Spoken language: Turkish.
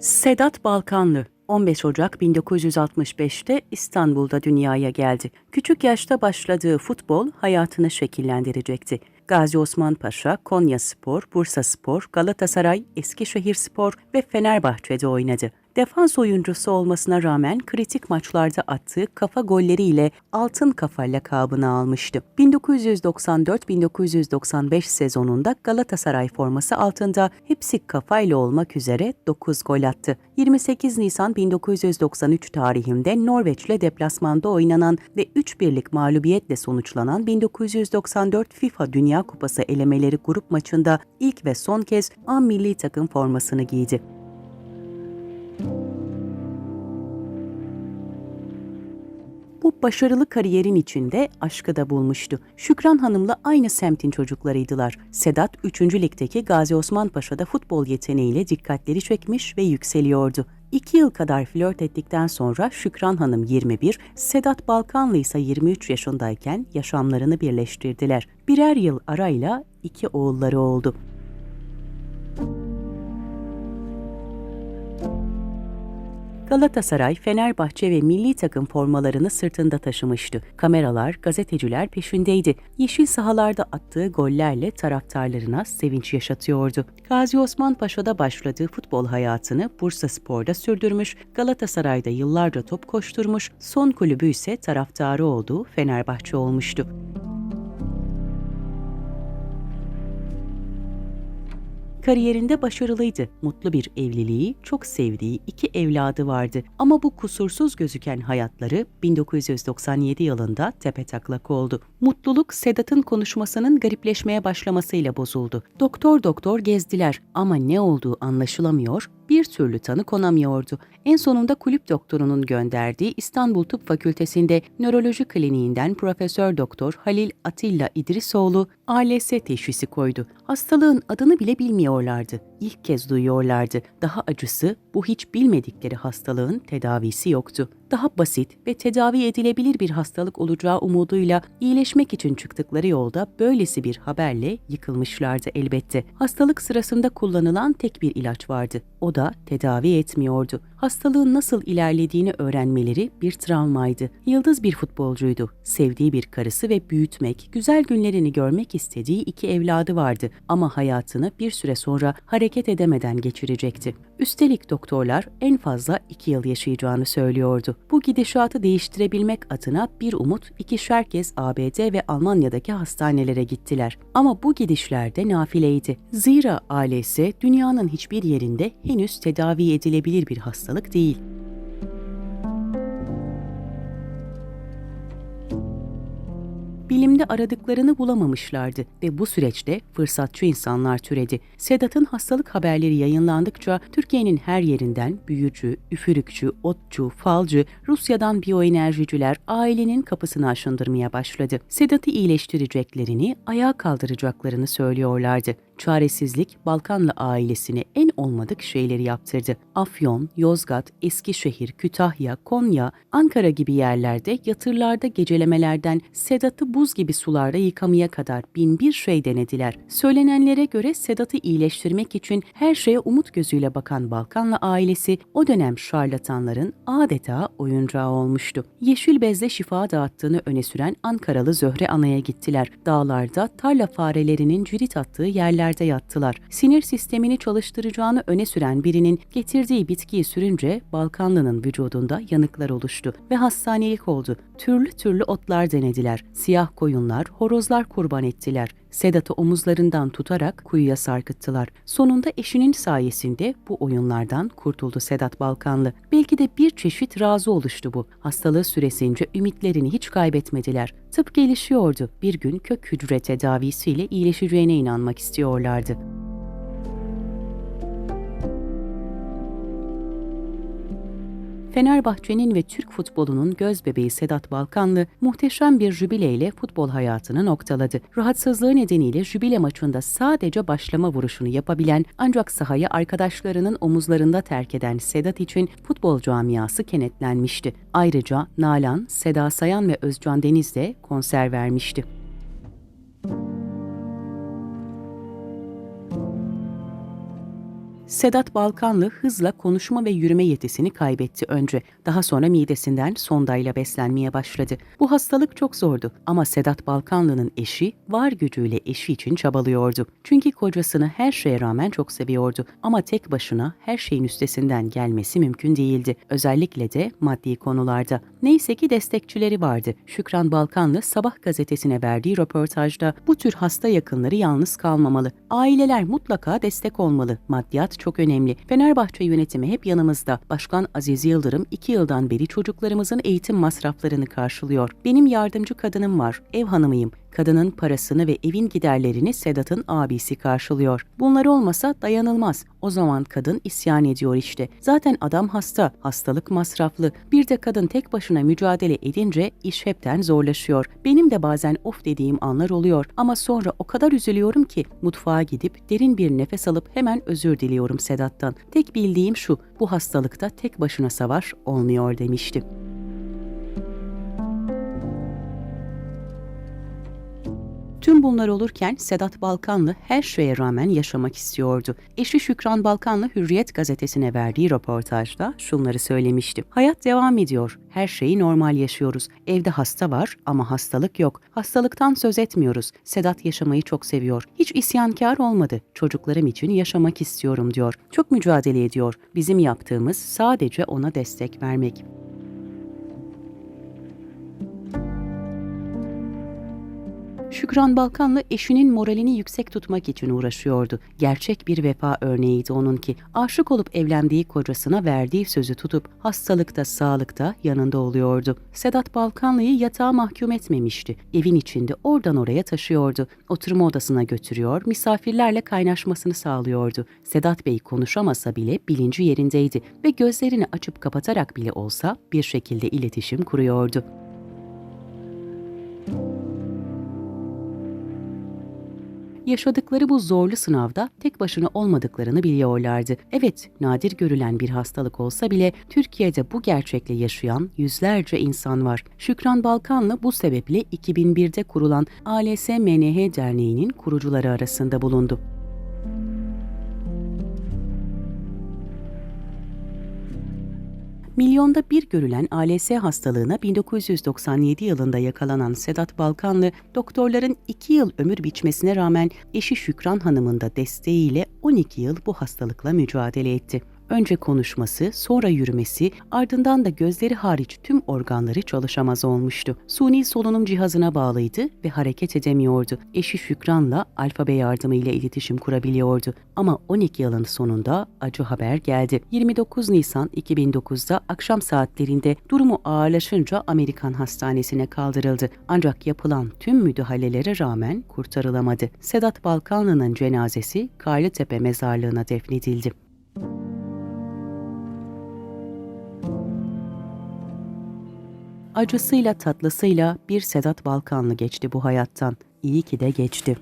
Sedat Balkanlı 15 Ocak 1965'te İstanbul'da dünyaya geldi. Küçük yaşta başladığı futbol hayatını şekillendirecekti. Gazi Osman Paşa, Konya Spor, Bursa Spor, Galatasaray, Eskişehir Spor ve Fenerbahçe'de oynadı. Defans oyuncusu olmasına rağmen kritik maçlarda attığı kafa golleriyle altın kafa lakabını almıştı. 1994-1995 sezonunda Galatasaray forması altında hepsi kafayla olmak üzere 9 gol attı. 28 Nisan 1993 tarihinde Norveç'le deplasmanda oynanan ve 3-1'lik mağlubiyetle sonuçlanan 1994 FIFA Dünya Kupası elemeleri grup maçında ilk ve son kez A milli takım formasını giydi. Bu başarılı kariyerin içinde aşkı da bulmuştu. Şükran Hanım'la aynı semtin çocuklarıydılar. Sedat 3. Lig'deki Gazi Osman Paşa'da futbol yeteneğiyle dikkatleri çekmiş ve yükseliyordu. İki yıl kadar flört ettikten sonra Şükran Hanım 21, Sedat Balkanlı ise 23 yaşındayken yaşamlarını birleştirdiler. Birer yıl arayla iki oğulları oldu. Galatasaray, Fenerbahçe ve milli takım formalarını sırtında taşımıştı. Kameralar, gazeteciler peşindeydi. Yeşil sahalarda attığı gollerle taraftarlarına sevinç yaşatıyordu. Gazi Osman Paşa'da başladığı futbol hayatını Bursa Spor'da sürdürmüş, Galatasaray'da yıllarca top koşturmuş, son kulübü ise taraftarı olduğu Fenerbahçe olmuştu. Kariyerinde başarılıydı. Mutlu bir evliliği, çok sevdiği iki evladı vardı. Ama bu kusursuz gözüken hayatları 1997 yılında tepetaklak oldu. Mutluluk Sedat'ın konuşmasının garipleşmeye başlamasıyla bozuldu. Doktor doktor gezdiler ama ne olduğu anlaşılamıyor, bir türlü tanı konamıyordu. En sonunda kulüp doktorunun gönderdiği İstanbul Tıp Fakültesi'nde nöroloji kliniğinden Profesör Doktor Halil Atilla İdrisoğlu ALS teşhisi koydu. Hastalığın adını bile bilmiyorlardı. İlk kez duyuyorlardı. Daha acısı bu hiç bilmedikleri hastalığın tedavisi yoktu daha basit ve tedavi edilebilir bir hastalık olacağı umuduyla iyileşmek için çıktıkları yolda böylesi bir haberle yıkılmışlardı elbette. Hastalık sırasında kullanılan tek bir ilaç vardı. O da tedavi etmiyordu. Hastalığın nasıl ilerlediğini öğrenmeleri bir travmaydı. Yıldız bir futbolcuydu. Sevdiği bir karısı ve büyütmek, güzel günlerini görmek istediği iki evladı vardı ama hayatını bir süre sonra hareket edemeden geçirecekti. Üstelik doktorlar en fazla iki yıl yaşayacağını söylüyordu. Bu gidişatı değiştirebilmek adına bir umut ikişer kez ABD ve Almanya'daki hastanelere gittiler. Ama bu gidişlerde nafileydi. Zira ailesi dünyanın hiçbir yerinde henüz tedavi edilebilir bir hastalık değil. Bilimde aradıklarını bulamamışlardı ve bu süreçte fırsatçı insanlar türedi. Sedat'ın hastalık haberleri yayınlandıkça Türkiye'nin her yerinden büyücü, üfürükçü, otçu, falcı, Rusya'dan biyoenerjiciler ailenin kapısını aşındırmaya başladı. Sedat'ı iyileştireceklerini, ayağa kaldıracaklarını söylüyorlardı. Çaresizlik Balkanlı ailesine en olmadık şeyleri yaptırdı. Afyon, Yozgat, Eskişehir, Kütahya, Konya, Ankara gibi yerlerde yatırlarda gecelemelerden Sedat'ı buz gibi sularda yıkamaya kadar bin bir şey denediler. Söylenenlere göre Sedat'ı iyileştirmek için her şeye umut gözüyle bakan Balkanlı ailesi o dönem şarlatanların adeta oyuncağı olmuştu. Yeşil bezle şifa dağıttığını öne süren Ankaralı Zöhre Ana'ya gittiler. Dağlarda tarla farelerinin cirit attığı yerler yerde yattılar. Sinir sistemini çalıştıracağını öne süren birinin getirdiği bitkiyi sürünce Balkanlı'nın vücudunda yanıklar oluştu ve hastanelik oldu. Türlü türlü otlar denediler. Siyah koyunlar, horozlar kurban ettiler. Sedat'ı omuzlarından tutarak kuyuya sarkıttılar. Sonunda eşinin sayesinde bu oyunlardan kurtuldu Sedat Balkanlı. Belki de bir çeşit razı oluştu bu. Hastalığı süresince ümitlerini hiç kaybetmediler. Tıp gelişiyordu. Bir gün kök hücre tedavisiyle iyileşeceğine inanmak istiyorlardı. Fenerbahçe'nin ve Türk futbolunun göz bebeği Sedat Balkanlı muhteşem bir jübileyle futbol hayatını noktaladı. Rahatsızlığı nedeniyle jübile maçında sadece başlama vuruşunu yapabilen ancak sahayı arkadaşlarının omuzlarında terk eden Sedat için futbol camiası kenetlenmişti. Ayrıca Nalan, Seda Sayan ve Özcan Deniz de konser vermişti. Sedat Balkanlı hızla konuşma ve yürüme yetisini kaybetti önce. Daha sonra midesinden sondayla beslenmeye başladı. Bu hastalık çok zordu ama Sedat Balkanlı'nın eşi var gücüyle eşi için çabalıyordu. Çünkü kocasını her şeye rağmen çok seviyordu ama tek başına her şeyin üstesinden gelmesi mümkün değildi. Özellikle de maddi konularda. Neyse ki destekçileri vardı. Şükran Balkanlı Sabah gazetesine verdiği röportajda bu tür hasta yakınları yalnız kalmamalı. Aileler mutlaka destek olmalı. Maddiyat çok önemli. Fenerbahçe yönetimi hep yanımızda. Başkan Aziz Yıldırım iki yıldan beri çocuklarımızın eğitim masraflarını karşılıyor. Benim yardımcı kadınım var. Ev hanımıyım. Kadının parasını ve evin giderlerini Sedat'ın abisi karşılıyor. Bunlar olmasa dayanılmaz. O zaman kadın isyan ediyor işte. Zaten adam hasta, hastalık masraflı. Bir de kadın tek başına mücadele edince iş hepten zorlaşıyor. Benim de bazen of dediğim anlar oluyor ama sonra o kadar üzülüyorum ki mutfağa gidip derin bir nefes alıp hemen özür diliyorum Sedat'tan. Tek bildiğim şu, bu hastalıkta tek başına savaş olmuyor demişti. Tüm bunlar olurken Sedat Balkanlı her şeye rağmen yaşamak istiyordu. Eşi Şükran Balkanlı Hürriyet gazetesine verdiği röportajda şunları söylemişti. Hayat devam ediyor. Her şeyi normal yaşıyoruz. Evde hasta var ama hastalık yok. Hastalıktan söz etmiyoruz. Sedat yaşamayı çok seviyor. Hiç isyankar olmadı. Çocuklarım için yaşamak istiyorum diyor. Çok mücadele ediyor. Bizim yaptığımız sadece ona destek vermek. Şükran Balkanlı eşinin moralini yüksek tutmak için uğraşıyordu. Gerçek bir vefa örneğiydi onunki. Aşık olup evlendiği kocasına verdiği sözü tutup hastalıkta, sağlıkta yanında oluyordu. Sedat Balkanlı'yı yatağa mahkum etmemişti. Evin içinde oradan oraya taşıyordu. Oturma odasına götürüyor, misafirlerle kaynaşmasını sağlıyordu. Sedat Bey konuşamasa bile bilinci yerindeydi ve gözlerini açıp kapatarak bile olsa bir şekilde iletişim kuruyordu. Yaşadıkları bu zorlu sınavda tek başına olmadıklarını biliyorlardı. Evet, nadir görülen bir hastalık olsa bile Türkiye'de bu gerçekle yaşayan yüzlerce insan var. Şükran Balkanlı bu sebeple 2001'de kurulan ALS-MNH Derneği'nin kurucuları arasında bulundu. Milyonda bir görülen ALS hastalığına 1997 yılında yakalanan Sedat Balkanlı, doktorların 2 yıl ömür biçmesine rağmen eşi Şükran Hanım'ın da desteğiyle 12 yıl bu hastalıkla mücadele etti. Önce konuşması, sonra yürümesi, ardından da gözleri hariç tüm organları çalışamaz olmuştu. Suni solunum cihazına bağlıydı ve hareket edemiyordu. Eşi Şükran'la alfabe yardımıyla iletişim kurabiliyordu. Ama 12 yılın sonunda acı haber geldi. 29 Nisan 2009'da akşam saatlerinde durumu ağırlaşınca Amerikan hastanesine kaldırıldı. Ancak yapılan tüm müdahalelere rağmen kurtarılamadı. Sedat Balkanlı'nın cenazesi Karlıtepe mezarlığına defnedildi. Acısıyla tatlısıyla bir Sedat Balkanlı geçti bu hayattan. İyi ki de geçti.